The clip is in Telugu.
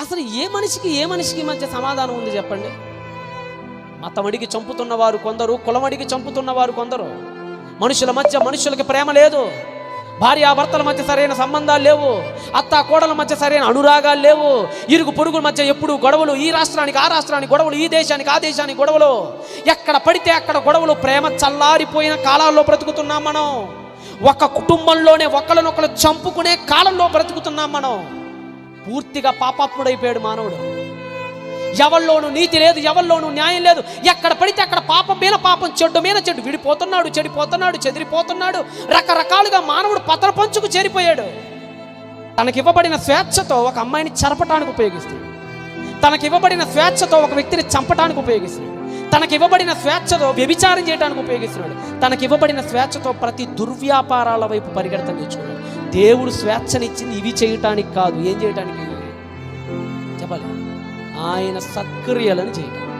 అసలు ఏ మనిషికి ఏ మనిషికి మధ్య సమాధానం ఉంది చెప్పండి? మతమడికి చంపుతున్న వారు కొందరు కులమడికి చంపుతున్న వారు కొందరు. మనుషుల మధ్య మనుషులకి ప్రేమ లేదు. భార్యాభర్తల మధ్య సరైన సంబంధాలు లేవు. అత్త కోడల మధ్య సరైన అనురాగాలు లేవు. ఇరుగు పొరుగుల మధ్య ఎప్పుడు గొడవలు. ఈ రాష్ట్రానికి ఆ రాష్ట్రానికి గొడవలు. ఈ దేశానికి ఆ దేశానికి గొడవలు. ఎక్కడ పడితే అక్కడ గొడవలు. ప్రేమ చల్లారిపోయిన కాలాల్లో బ్రతుకుతున్నాం మనం. ఒక కుటుంబంలోనే ఒకరినొకరు చంపుకునే కాలంలో బ్రతుకుతున్నాం మనం. పూర్తిగా పాపాత్ముడైపోయాడు మానవుడు. ఎవరిలోనూ నీతి లేదు ఎవరిలోనూ న్యాయం లేదు. ఎక్కడ పడితే అక్కడ పాపం మీద పాపం చెడ్డు మీద చెడ్డు విడిపోతున్నాడు చెడిపోతున్నాడు చెదిరిపోతున్నాడు. రకరకాలుగా మానవుడు పతన పంచుకు చేరిపోయాడు. తనకివ్వబడిన స్వేచ్ఛతో ఒక అమ్మాయిని చెరపటానికి ఉపయోగిస్తాడు తనకివ్వబడిన స్వేచ్ఛతో ఒక వ్యక్తిని చంపటానికి తనకి ఇవ్వబడిన స్వేచ్ఛతో వ్యభిచారం చేయడానికి ఉపయోగిస్తున్నాడు. తనకి ఇవ్వబడిన స్వేచ్ఛతో ప్రతి దుర్వ్యాపారాల వైపు పరిగెడతం తెచ్చుకున్నాడు దేవుడు స్వేచ్ఛనిచ్చింది ఇవి చేయటానికి కాదు. ఏం చేయటానికి? చెప్పాలి. ఆయన సత్క్రియలను చేయటం.